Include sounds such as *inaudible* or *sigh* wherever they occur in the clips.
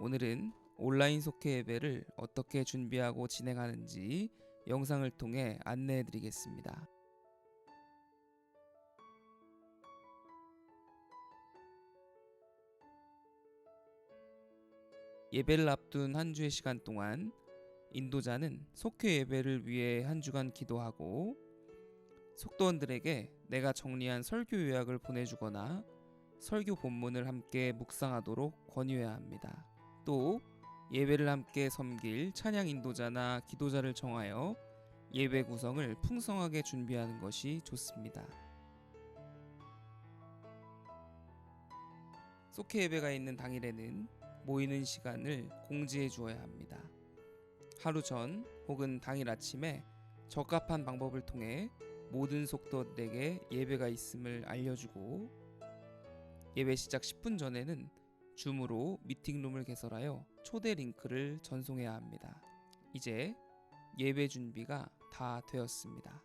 오늘은 온라인 속회 예배를 어떻게 준비하고 진행하는지 영상을 통해 안내해 드리겠습니다. 예배를 앞둔 한 주의 시간 동안 인도자는 속회 예배를 위해 한 주간 기도하고 속도원들에게 내가 정리한 설교 요약을 보내주거나 설교 본문을 함께 묵상하도록 권유해야 합니다. 또 예배를 함께 섬길 찬양 인도자나 기도자를 정하여 예배 구성을 풍성하게 준비하는 것이 좋습니다. 속회 예배가 있는 당일에는 모이는 시간을 공지해 주어야 합니다. 하루 전 혹은 당일 아침에 적합한 방법을 통해 모든 속도들에게 예배가 있음을 알려주고 예배 시작 10분 전에는 줌으로 미팅룸을 개설하여 초대 링크를 전송해야 합니다. 이제 예배 준비가 다 되었습니다.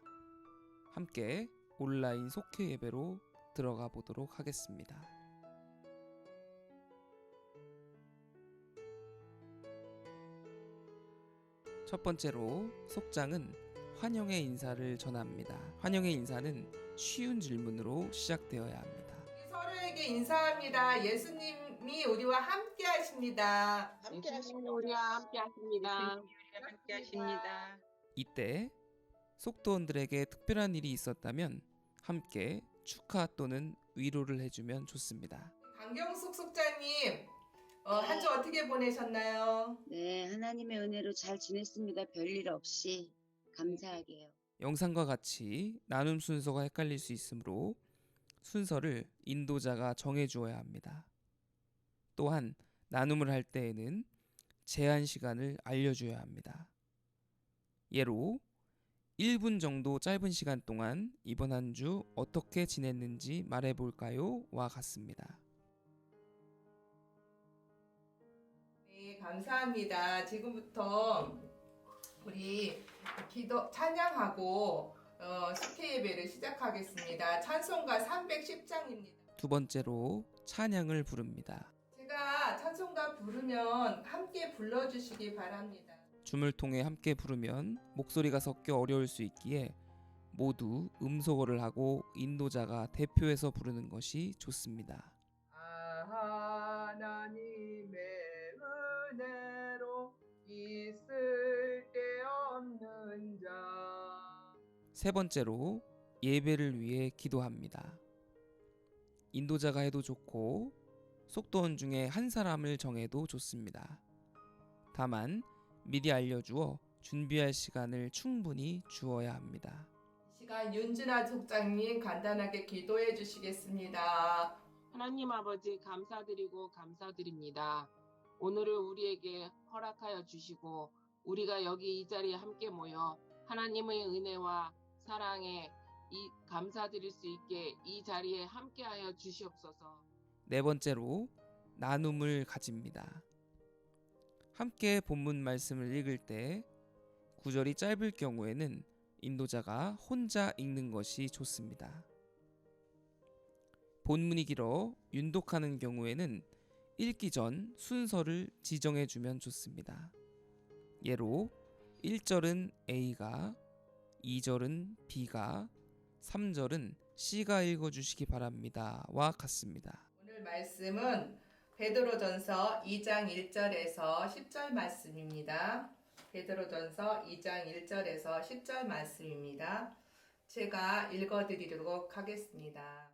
함께 온라인 속회 예배로 들어가 보도록 하겠습니다. 첫 번째로 속장은 환영의 인사를 전합니다. 환영의 인사는 쉬운 질문으로 시작되어야 합니다. 서로에게 인사합니다. 예수님 이 우리와 함께 하십니다. 예수님 우리와 함께 하십니다. 함께 하십니다. 이때 속도원들에게 특별한 일이 있었다면 함께 축하 또는 위로를 해주면 좋습니다. 강경숙 속자님, 어, 한 주 어떻게 보내셨나요? 네, 하나님의 은혜로 잘 지냈습니다. 별일 없이 감사하게요. 영상과 같이 나눔 순서가 헷갈릴 수 있으므로 순서를 인도자가 정해 주어야 합니다. 또한 나눔을 할 때에는 제한 시간을 알려줘야 합니다. 예로 1분 정도 짧은 시간 동안 이번 한 주 어떻게 지냈는지 말해볼까요? 와 같습니다. 네, 감사합니다. 지금부터 우리 기도 찬양하고 어, 식회 예배를 시작하겠습니다. 찬송가 310장입니다. 두 번째로 찬양을 부릅니다. 제가 찬송가 부르면 함께 불러주시기 바랍니다. 줌을 통해 함께 부르면 목소리가 섞여 어려울 수 있기에 모두 음소거를 하고 인도자가 대표해서 부르는 것이 좋습니다. 아, 하나님의 은혜로 있을 데 없는 자. 세 번째로 예배를 위해 기도합니다. 인도자가 해도 좋고 속도원 중에 한 사람을 정해도 좋습니다. 다만 미리 알려주어 준비할 시간을 충분히 주어야 합니다. 이 시간 윤준아 속장님 간단하게 기도해 주시겠습니다. 하나님 아버지 감사드리고 감사드립니다. 오늘을 우리에게 허락하여 주시고 우리가 여기 이 자리에 함께 모여 하나님의 은혜와 사랑에 이 감사드릴 수 있게 이 자리에 함께하여 주시옵소서. 네 번째로 나눔을 가집니다. 함께 본문 말씀을 읽을 때 구절이 짧을 경우에는 인도자가 혼자 읽는 것이 좋습니다. 본문이 길어 윤독하는 경우에는 읽기 전 순서를 지정해 주면 좋습니다. 예로 1절은 A가, 2절은 B가, 3절은 C가 읽어 주시기 바랍니다. 와 같습니다. 말씀은 베드로전서 2장 1절에서 10절 말씀입니다. 베드로전서 2장 1절에서 10절 말씀입니다. 제가 읽어 드리도록 하겠습니다.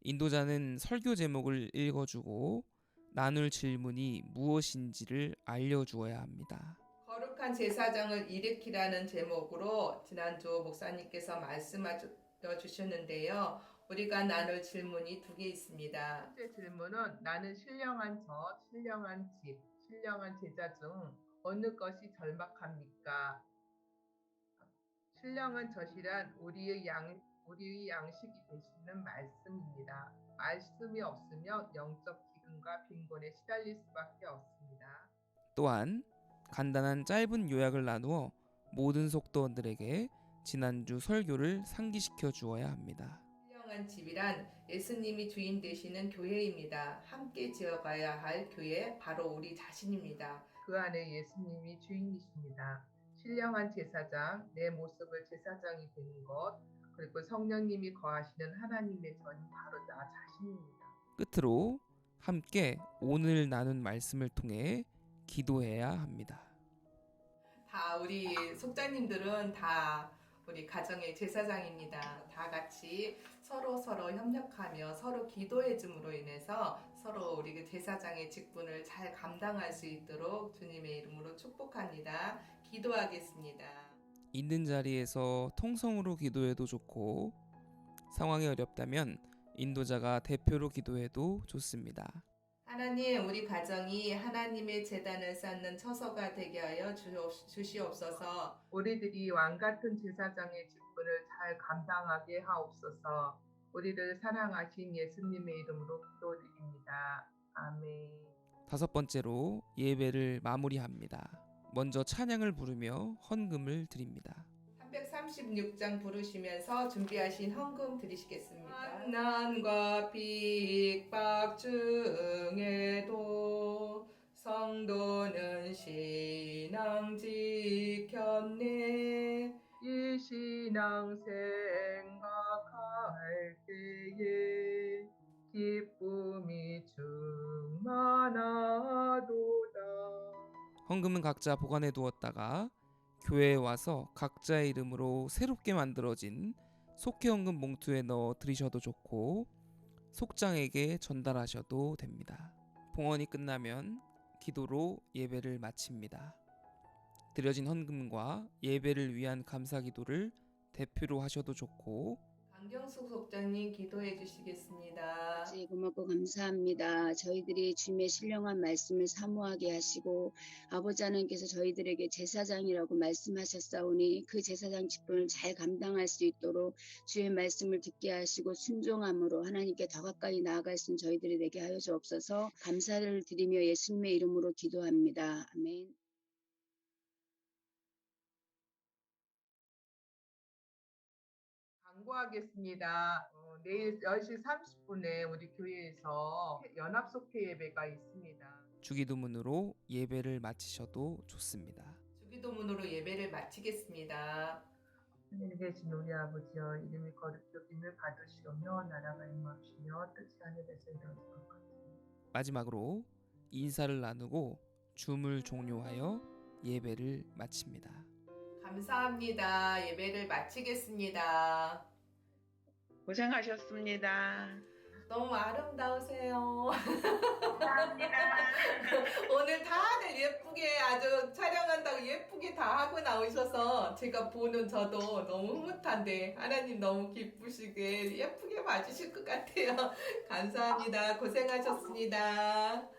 인도자는 설교 제목을 읽어 주고 나눌 질문이 무엇인지를 알려 주어야 합니다. 거룩한 제사장을 일으키라는 제목으로 지난주 목사님께서 말씀해 주셨는데요. 우리가 나눌 질문이 두 개 있습니다. 첫째 질문은 나는 신령한 저, 신령한 집, 신령한 제자 중 어느 것이 절박합니까? 신령한 젖이란 우리의 양 우리의 양식이 되시는 말씀입니다. 말씀이 없으면 영적 기근과 빈곤에 시달릴 수밖에 없습니다. 또한 간단한 짧은 요약을 나누어 모든 속도원들에게 지난주 설교를 상기시켜 주어야 합니다. 신령한 집이란 예수님이 주인 되시는 교회입니다. 함께 지어가야 할 교회 바로 우리 자신입니다. 그 안에 예수님이 주인이십니다. 신령한 제사장, 내 모습을 제사장이 되는 것, 그리고 성령님이 거하시는 하나님의 전이 바로 나 자신입니다. 끝으로 함께 오늘 나눈 말씀을 통해 기도해야 합니다. 다 우리 속자님들은 다 우리 가정의 제사장입니다. 다 같이 서로 서로 협력하며 서로 기도해 줌으로 인해서 서로 우리 그 제사장의 직분을 잘 감당할 수 있도록 주님의 이름으로 축복합니다. 기도하겠습니다. 있는 자리에서 통성으로 기도해도 좋고 상황이 어렵다면 인도자가 대표로 기도해도 좋습니다. 하나님, 우리 가정이 하나님의 재단을 쌓는 처소가 되게 하여 주시옵소서. 우리들이 왕 같은 제사장의 직분을 잘 감당하게 하옵소서. 우리를 사랑하신 예수님의 이름으로 기도드립니다. 아멘. 다섯 번째로 예배를 마무리합니다. 먼저 찬양을 부르며 헌금을 드립니다. 336장 부르시면서 준비하신 헌금 드리시겠습니다. 난과 핍박 중에도 성도는 신앙 지켰네 이 신앙 생각할 때에 기쁨이 충만하도다 헌금은 각자 보관해 두었다가 교회에 와서 각자의 이름으로 새롭게 만들어진 속회 헌금 봉투에 넣어 드리셔도 좋고 속장에게 전달하셔도 됩니다. 봉헌이 끝나면 기도로 예배를 마칩니다. 드려진 헌금과 예배를 위한 감사 기도를 대표로 하셔도 좋고 강경숙 속장님 기도해 주시겠습니다. 아버지 고맙고 감사합니다. 저희들이 주님의 신령한 말씀을 사모하게 하시고 아버지 하나님께서 저희들에게 제사장이라고 말씀하셨사오니 그 제사장 직분을 잘 감당할 수 있도록 주의 말씀을 듣게 하시고 순종함으로 하나님께 더 가까이 나아갈 수 있는 저희들이 되게 하여 주옵소서 감사를 드리며 예수님의 이름으로 기도합니다. 아멘. 광고하겠습니다. 어, 내일 10시 30분에 우리 교회에서 연합 속회 예배가 있습니다. 주기도문으로 예배를 마치셔도 좋습니다. 주기도문으로 예배를 마치겠습니다. 하늘에 계신 우리 아버지여 이름이 거룩하심을 받으시오며 나라가 임하시며 뜻이 하늘에서 이루어진 것 같이 마지막으로 인사를 나누고 줌을 종료하여 예배를 마칩니다. 감사합니다. 예배를 마치겠습니다. 고생하셨습니다. 너무 아름다우세요. 감사합니다. *laughs* 오늘 다들 예쁘게 아주 촬영한다고 예쁘게 다 하고 나오셔서 제가 보는 저도 너무 흐뭇한데 하나님 너무 기쁘시게 예쁘게 봐주실 것 같아요. 감사합니다. 고생하셨습니다.